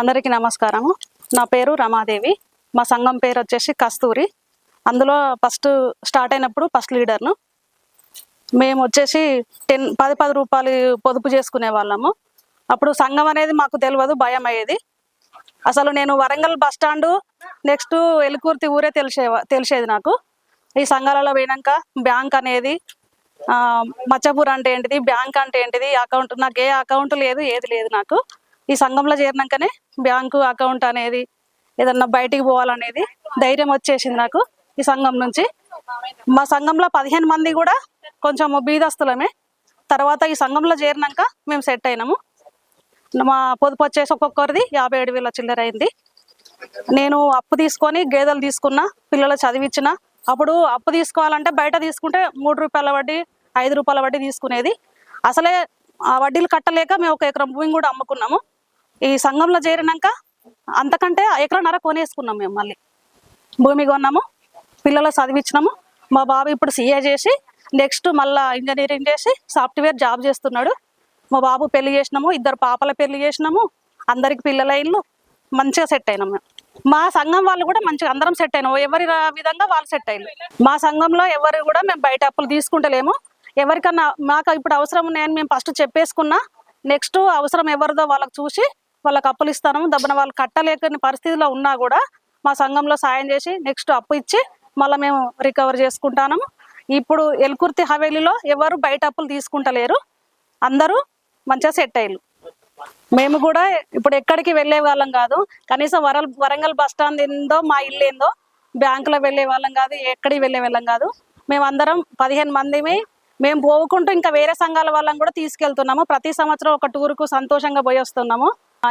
అందరికీ నమస్కారము. నా పేరు రమాదేవి. మా సంఘం పేరు వచ్చేసి కస్తూరి. అందులో ఫస్ట్ స్టార్ట్ అయినప్పుడు ఫస్ట్ లీడర్ను. మేము వచ్చేసి టెన్ పది పది రూపాయలు పొదుపు చేసుకునే వాళ్ళము. అప్పుడు సంఘం అనేది మాకు తెలియదు భయం అయ్యేది. అసలు నేను Warangal bus stand next Elkurthi ఊరే తెలిసే తెలిసేది నాకు. ఈ సంఘాలలో పోయినాక బ్యాంక్ అనేది మచ్చపూర్ అంటే ఏంటిది? బ్యాంక్ అంటే ఏంటిది? అకౌంట్ నాకు ఏ అకౌంట్ లేదు ఏది లేదు నాకు. ఈ సంఘంలో చేరినాకనే బ్యాంకు అకౌంట్ అనేది ఏదన్నా బయటికి పోవాలనేది ధైర్యం వచ్చేసింది నాకు ఈ సంఘం నుంచి. మా సంఘంలో పదిహేను మంది కూడా కొంచెం బీదస్తులమే. తర్వాత ఈ సంఘంలో చేరినాక మేము సెట్ అయినాము. మా పొదుపు వచ్చేసి ఒక్కొక్కరిది యాభై ఏడు వేల చిల్లర అయింది. నేను అప్పు తీసుకొని గేదెలు తీసుకున్నా పిల్లలు చదివించిన అప్పుడు అప్పు తీసుకోవాలంటే బయట తీసుకుంటే మూడు రూపాయల వడ్డీ ఐదు రూపాయల వడ్డీ తీసుకునేది. అసలే ఆ వడ్డీలు కట్టలేక మేము ఒక ఎకరం భూమి కూడా అమ్ముకున్నాము. ఈ సంఘంలో చేరినాక అంతకంటే ఎకరన్నర కొనేసుకున్నాం మేము మళ్ళీ. భూమి కొన్నాము పిల్లలు చదివించినాము. మా బాబు ఇప్పుడు సీఏ చేసి నెక్స్ట్ మళ్ళా ఇంజనీరింగ్ చేసి సాఫ్ట్వేర్ జాబ్ చేస్తున్నాడు. మా బాబు పెళ్ళి చేసినాము ఇద్దరు పాపల పెళ్ళి చేసినాము. అందరికి పిల్లల ఇల్లు మంచిగా సెట్ అయినాం మేము. మా సంఘం వాళ్ళు కూడా మంచిగా అందరం సెట్ అయినాము ఎవరి విధంగా వాళ్ళు సెట్ అయ్యారు మా సంఘంలో ఎవరు కూడా మేము బయట అప్పులు తీసుకుంటలేము. ఎవరికన్నా మాకు ఇప్పుడు అవసరం ఉన్నాయని మేము ఫస్ట్ చెప్పేసుకున్నా నెక్స్ట్ అవసరం ఎవరిదో వాళ్ళకి చూసి వాళ్ళకి అప్పులు ఇస్తాము దబ్బన వాళ్ళు కట్టలేకని పరిస్థితిలో ఉన్నా కూడా మా సంఘంలో సాయం చేసి నెక్స్ట్ అప్పు ఇచ్చి మళ్ళీ మేము రికవర్ చేసుకుంటాము ఇప్పుడు ఎల్కుర్తి హవేలీలో ఎవరు బయట అప్పులు తీసుకుంటలేరు. అందరూ మంచిగా సెట్ అయ్యారు మేము కూడా ఇప్పుడు ఎక్కడికి వెళ్ళే వాళ్ళం కాదు. కనీసం వరల్ వరంగల్ బస్ స్టాండ్ ఏందో మా ఇల్లు ఏందో బ్యాంకులో వెళ్ళే వాళ్ళం కాదు ఎక్కడికి వెళ్ళే వాళ్ళం కాదు. మేము అందరం పదిహేను మందిమి మేము పోవుకుంటూ ఇంకా వేరే సంఘాల వాళ్ళని కూడా తీసుకెళ్తున్నాము. ప్రతి సంవత్సరం ఒక టూర్కు సంతోషంగా పోయి వస్తున్నాము.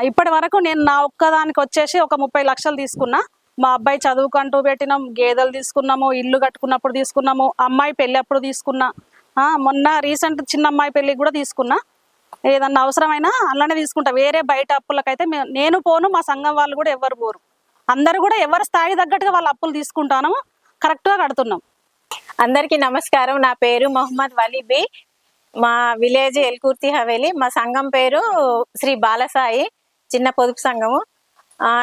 ఇప్పటి వరకు నేను నా ఒక్కదానికి వచ్చేసి ఒక ముప్పై లక్షలు తీసుకున్నా. మా అబ్బాయి చదువుకంటూ పెట్టినాం గేదెలు తీసుకున్నాము ఇల్లు కట్టుకున్నప్పుడు తీసుకున్నాము అమ్మాయి పెళ్ళి అప్పుడు తీసుకున్నా. మొన్న రీసెంట్ చిన్న అమ్మాయి పెళ్ళికి కూడా తీసుకున్నా. ఏదన్నా అవసరమైనా అలానే తీసుకుంటా. వేరే బయట అప్పులకైతే నేను పోను మా సంఘం వాళ్ళు కూడా ఎవరు పోరు. అందరు కూడా ఎవరి స్థాయి తగ్గట్టుగా వాళ్ళ అప్పులు తీసుకుంటాను. కరెక్ట్గా కడుతున్నాం. అందరికీ నమస్కారం. నా పేరు మొహమ్మద్ వలీబి. మా విలేజ్ ఎల్కుర్తి హవేలి. మా సంఘం పేరు శ్రీ బాలసాయి చిన్న పొదుపు సంఘము.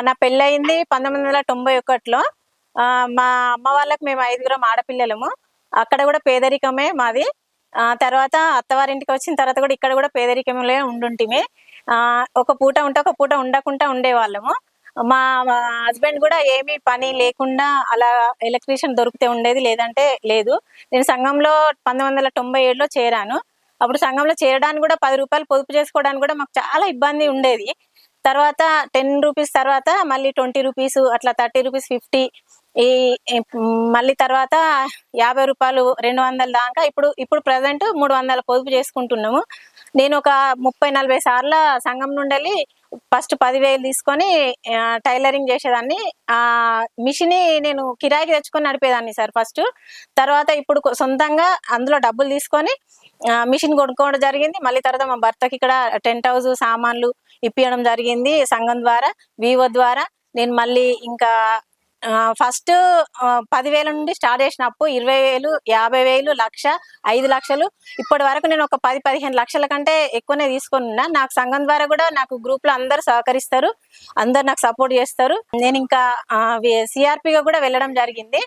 నా పెళ్ళయింది పంతొమ్మిది వందల తొంభై ఒకటిలో. ఆ, మా అమ్మ వాళ్ళకి మేము ఐదుగురం ఆడపిల్లలము. అక్కడ కూడా పేదరికమే మాది. తర్వాత అత్తవారింటికి వచ్చిన తర్వాత కూడా ఇక్కడ కూడా పేదరికంలో ఉండుంటిమే. ఒక పూట ఉంటే ఒక పూట ఉండకుండా ఉండేవాళ్ళము. మా హస్బెండ్ కూడా ఏమీ పని లేకుండా అలా ఎలక్ట్రీషియన్ దొరికితే ఉండేది లేదంటే లేదు. నేను సంఘంలో పంతొమ్మిది వందల తొంభై ఏడులో చేరాను. అప్పుడు సంఘంలో చేరడానికి కూడా పది రూపాయలు పొదుపు చేసుకోవడానికి కూడా మాకు చాలా ఇబ్బంది ఉండేది. తర్వాత టెన్ రూపీస్ తర్వాత మళ్ళీ ట్వంటీ రూపీస్ అట్లా థర్టీ రూపీస్ ఫిఫ్టీ ఈ మళ్ళీ తర్వాత యాభై రూపాయలు రెండు వందల దాకా. ఇప్పుడు ఇప్పుడు ప్రజెంట్ మూడు వందల పొదుపు చేసుకుంటున్నాము. నేను ఒక ముప్పై నలభై సార్ల సంఘం నుండి ఫస్ట్ పదివేలు తీసుకొని టైలరింగ్ చేసేదాన్ని. ఆ మిషన్ నేను కిరాయికి తెచ్చుకొని నడిపేదాన్ని సార్ ఫస్ట్. తర్వాత ఇప్పుడు సొంతంగా అందులో డబ్బులు తీసుకొని మిషన్ కొనుక్కోవడం జరిగింది. మళ్ళీ తర్వాత మా భర్తకి ఇక్కడ టెంట్ హౌస్ సామాన్లు ఇప్పించడం జరిగింది సంఘం ద్వారా వివో ద్వారా. నేను మళ్ళీ ఇంకా ఫస్ట్ పదివేల నుండి స్టార్ట్ చేసినప్పుడు ఇరవై వేలు యాభై వేలు లక్ష ఐదు లక్షలు. ఇప్పటి వరకు నేను ఒక పది పదిహేను లక్షల కంటే ఎక్కువనే తీసుకొని ఉన్నా. నాకు సంఘం ద్వారా కూడా నాకు గ్రూప్లో అందరు సహకరిస్తారు. అందరు నాకు సపోర్ట్ చేస్తారు. నేను ఇంకా సిఆర్పిగా కూడా వెళ్ళడం జరిగింది.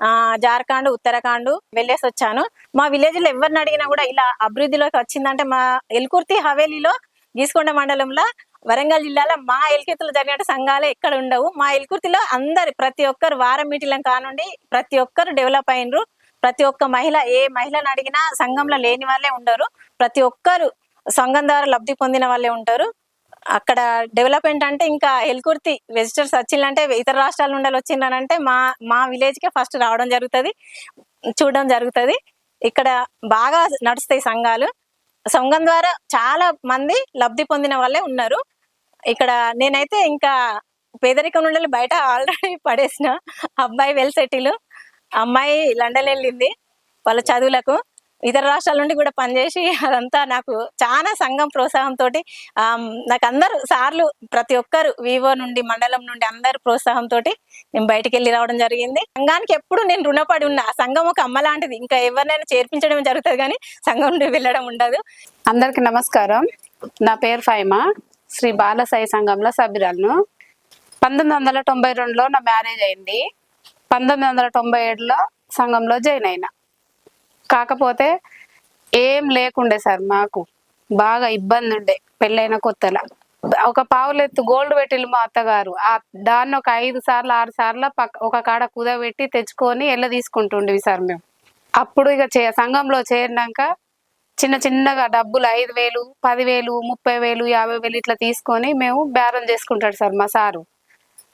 ఆ జార్ఖండ్ ఉత్తరాఖండ్ వెళ్ళేసి వచ్చాను. మా విలేజ్లో ఎవరిని అడిగినా కూడా ఇలా అభివృద్ధిలోకి వచ్చిందంటే మా ఎల్కుర్తి హవేలీలో గీసుకొండ మండలంలో వరంగల్ జిల్లాలో మా ఎల్కెత్తులు జరిగినట్టు సంఘాలు ఎక్కడ ఉండవు. మా ఎల్కుర్తిలో అందరు ప్రతి ఒక్కరు వారం మీటింగ్ కానుండి ప్రతి ఒక్కరు డెవలప్ అయినరు. ప్రతి ఒక్క మహిళ ఏ మహిళను అడిగినా సంఘంలో లేని వాళ్ళే ఉండరు. ప్రతి ఒక్కరు సంఘం ద్వారా లబ్ధి పొందిన వాళ్ళే ఉంటారు. అక్కడ డెవలప్మెంట్ అంటే ఇంకా ఎల్కుర్తి విజిటర్స్ వచ్చిందంటే ఇతర రాష్ట్రాల నుండి వచ్చిందనంటే మా మా విలేజ్కే ఫస్ట్ రావడం జరుగుతుంది. చూడడం జరుగుతుంది. ఇక్కడ బాగా నడుస్తాయి సంఘాలు. సంఘం ద్వారా చాలా మంది లబ్ధి పొందిన వాళ్ళే ఉన్నారు. ఇక్కడ నేనైతే ఇంకా పేదరికం నుండి బయట ఆల్రెడీ పడేసిన అబ్బాయి వెల్ సెటిల్. అమ్మాయి లండన్ వెళ్ళింది వాళ్ళ చదువులకు. ఇతర రాష్ట్రాల నుండి కూడా పనిచేసి అదంతా నాకు చాలా సంఘం ప్రోత్సాహంతో నాకు అందరు సార్లు ప్రతి ఒక్కరు వివో నుండి మండలం నుండి అందరు ప్రోత్సాహంతో నేను బయటికి వెళ్ళి రావడం జరిగింది. సంఘానికి ఎప్పుడు నేను రుణపడి ఉన్నా సంఘం ఒక అమ్మ లాంటిది. ఇంకా ఎవరినైనా చేర్పించడం జరుగుతుంది కానీ సంఘం నుండి వెళ్ళడం ఉండదు. అందరికి నమస్కారం. నా పేరు ఫైమా. శ్రీ బాలసాయి సంఘంలో సభ్యురాలను. పంతొమ్మిది వందల తొంభై రెండులో నా మ్యారేజ్ అయింది. పంతొమ్మిది వందల తొంభై ఏడులో సంఘంలో జాయిన్ అయినా. కాకపోతే ఏం లేకుండే సార్ మాకు. బాగా ఇబ్బంది ఉండే పెళ్ళైన కొత్తల. ఒక పావులెత్తు గోల్డ్ పెట్టిల్లు మా అత్తగారు. ఆ దాన్ని ఒక ఐదు సార్లు ఆరు సార్లు పక్క ఒక కాడ కుదబెట్టి తెచ్చుకొని ఎల్ల తీసుకుంటుండేవి సార్ మేము. అప్పుడు ఇక చే సంఘంలో చేరినాక చిన్న చిన్నగా డబ్బులు ఐదు వేలు పదివేలు ముప్పై వేలు యాభై వేలు ఇట్లా తీసుకొని మేము బేరం చేసుకుంటాడు సార్ మా సారు.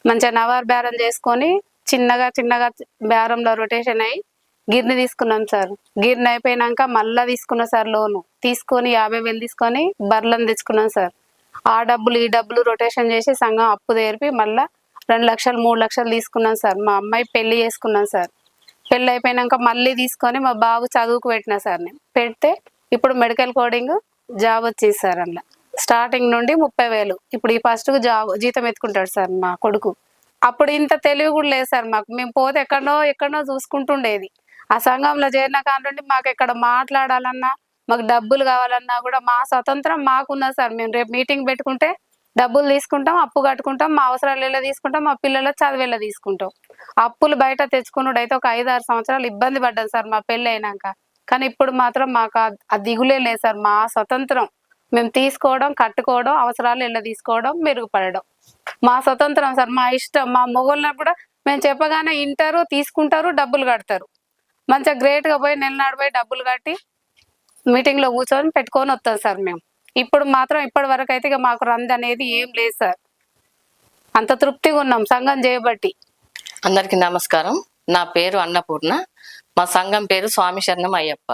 మంచిగా నవారు బేరం చేసుకొని చిన్నగా చిన్నగా బేరంలో రొటేషన్ అయ్యి గిర్ని తీసుకున్నాం సార్. గిర్ని అయిపోయినాక మళ్ళా తీసుకున్నాం సార్ లోను. తీసుకొని యాభై వేలు తీసుకొని బర్లను తెచ్చుకున్నాం సార్. ఆ డబ్బులు ఈ డబ్బులు రొటేషన్ చేసి సంఘం అప్పు తెరిపి మళ్ళా రెండు లక్షలు మూడు లక్షలు తీసుకున్నాం సార్. మా అమ్మాయి పెళ్ళి చేసుకున్నాం సార్. పెళ్ళి అయిపోయినాక మళ్ళీ తీసుకొని మా బాబు చదువుకు పెట్టినా సార్ నేను. పెడితే ఇప్పుడు మెడికల్ కోడింగ్ జాబ్ వచ్చింది సార్ అందులో. స్టార్టింగ్ నుండి ముప్పై వేలు. ఇప్పుడు ఈ ఫస్ట్ జాబ్ జీతం ఎత్తుకుంటాడు సార్ మా కొడుకు. అప్పుడు ఇంత తెలివి కూడా లేదు సార్ మాకు. మేము పోతే ఎక్కడో ఎక్కడో చూసుకుంటుండేది. ఆ సంఘంలో చేరిన కానివ్వండి మాకు ఎక్కడ మాట్లాడాలన్నా మాకు డబ్బులు కావాలన్నా కూడా మా స్వతంత్రం మాకున్నది సార్. మేము రేపు మీటింగ్ పెట్టుకుంటే డబ్బులు తీసుకుంటాం అప్పు కట్టుకుంటాం మా అవసరాలు ఎలా తీసుకుంటాం మా పిల్లల చదివేలా తీసుకుంటాం. అప్పులు బయట తెచ్చుకున్నాడు అయితే ఒక ఐదు ఆరు సంవత్సరాలు ఇబ్బంది పడ్డాం సార్ మా పెళ్ళి అయినాక. కానీ ఇప్పుడు మాత్రం మాకు ఆ- దిగులే లేదు సార్. మా స్వతంత్రం మేము తీసుకోవడం కట్టుకోవడం అవసరాలు ఎలా తీసుకోవడం మెరుగుపడడం. మా స్వతంత్రం సార్ మా ఇష్టం మా మొగోళ్ళని కూడా మేము చెప్పగానే వింటారు తీసుకుంటారు డబ్బులు కడతారు. మంచిగా గ్రేట్గా పోయి నెలనాడు పోయి డబ్బులు కట్టి మీటింగ్లో కూర్చొని పెట్టుకొని వస్తాం సార్ మేము. ఇప్పుడు మాత్రం ఇప్పటి వరకు అయితే ఇక మాకు రంది అనేది ఏం లేదు సార్. అంత తృప్తిగా ఉన్నాం సంఘం చేయబట్టి అందరికీ నమస్కారం. నా పేరు అన్నపూర్ణ. మా సంఘం పేరు స్వామి శరణం అయ్యప్ప.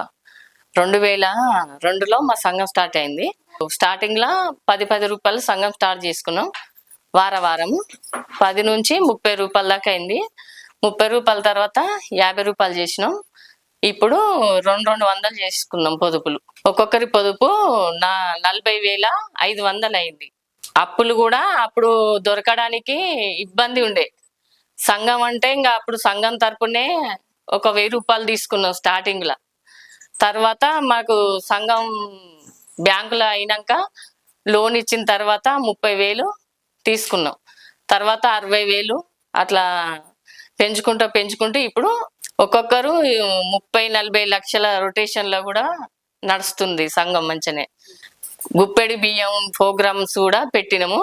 రెండు వేల రెండులో మా సంఘం స్టార్ట్ అయింది. స్టార్టింగ్లో పది పది రూపాయలు సంఘం స్టార్ట్ చేసుకున్నాం. వార వారము పది నుంచి ముప్పై రూపాయల దాకా అయింది. ముప్పై రూపాయల తర్వాత యాభై రూపాయలు చేసినాం. ఇప్పుడు రెండు రెండు వందలు చేసుకున్నాం పొదుపులు. ఒక్కొక్కరి పొదుపు నా నలభై వేల ఐదు వందలు అయింది. అప్పులు కూడా అప్పుడు దొరకడానికి ఇబ్బంది ఉండే. సంఘం అంటే ఇంకా అప్పుడు సంఘం తరపునే ఒక వెయ్యి రూపాయలు తీసుకున్నాం స్టార్టింగ్లో. తర్వాత మాకు సంఘం బ్యాంకులో అయినాక లోన్ ఇచ్చిన తర్వాత ముప్పై వేలు తీసుకున్నాం. తర్వాత అరవై వేలు అట్లా పెంచుకుంటూ పెంచుకుంటూ ఇప్పుడు ఒక్కొక్కరు ముప్పై నలభై లక్షల రొటేషన్లో కూడా నడుస్తుంది సంఘం మంచినే. గుప్పెడి బియ్యం ప్రోగ్రామ్స్ కూడా పెట్టినము.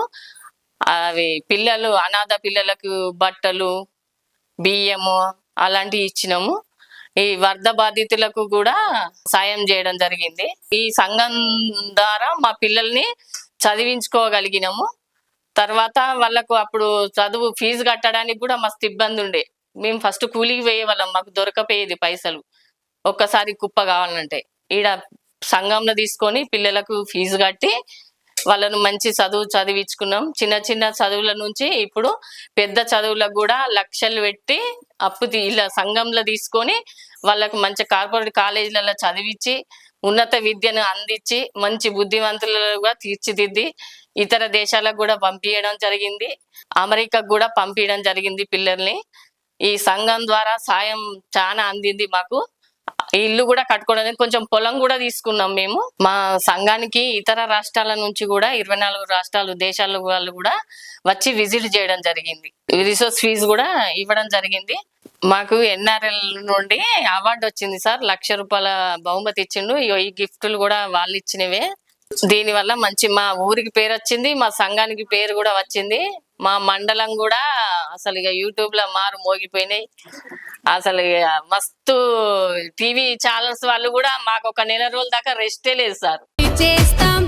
అవి పిల్లలు అనాథ పిల్లలకు బట్టలు బియ్యము అలాంటివి ఇచ్చినాము. ఈ వరద బాధితులకు కూడా సాయం చేయడం జరిగింది. ఈ సంఘం ద్వారా మా పిల్లల్ని చదివించుకోగలిగినాము. తర్వాత వాళ్ళకు అప్పుడు చదువు ఫీజు కట్టడానికి కూడా మస్తు ఇబ్బంది ఉండే. మేము ఫస్ట్ కూలికి పోయే వాళ్ళం మాకు దొరకపోయేది పైసలు. ఒక్కసారి కుప్ప కావాలంటే. ఈడ సంఘంలో తీసుకొని పిల్లలకు ఫీజు కట్టి వాళ్ళను మంచి చదువు చదివించుకున్నాం. చిన్న చిన్న చదువుల నుంచి ఇప్పుడు పెద్ద చదువులకు కూడా లక్షలు పెట్టి అప్పు తీ- ఇలా సంఘంలో తీసుకొని వాళ్ళకు మంచి కార్పొరేట్ కాలేజీలలో చదివించి ఉన్నత విద్యను అందించి మంచి బుద్ధిమంతులుగా తీర్చిదిద్ది ఇతర దేశాలకు కూడా పంపించడం జరిగింది. అమెరికాకు కూడా పంపించడం జరిగింది పిల్లల్ని. ఈ సంఘం ద్వారా సాయం చాలా అందింది మాకు. ఇల్లు కూడా కట్టుకోవడానికి కొంచెం పొలం కూడా తీసుకున్నాం మేము. మా సంఘానికి ఇతర రాష్ట్రాల నుంచి కూడా ఇరవై నాలుగు రాష్ట్రాలు దేశాల వాళ్ళు కూడా వచ్చి విజిట్ చేయడం జరిగింది. రిసోర్స్ ఫీజు కూడా ఇవ్వడం జరిగింది. మాకు ఎన్ఆర్ఎల్ నుండి అవార్డు వచ్చింది సార్. లక్ష రూపాయల బహుమతి ఇచ్చిండు. ఇగో ఈ గిఫ్ట్లు కూడా వాళ్ళు ఇచ్చినవే. దీని వల్ల మంచి మా ఊరికి పేరు వచ్చింది. మా సంఘానికి పేరు కూడా వచ్చింది. మా మండలం కూడా అసలు ఇక యూట్యూబ్లో మారు మోగిపోయినాయి. అసలు మస్తు టీవీ ఛానల్స్ వాళ్ళు కూడా మాకు ఒక నెల రోజుల దాకా రెస్టే లేదు సార్. చేస్తాం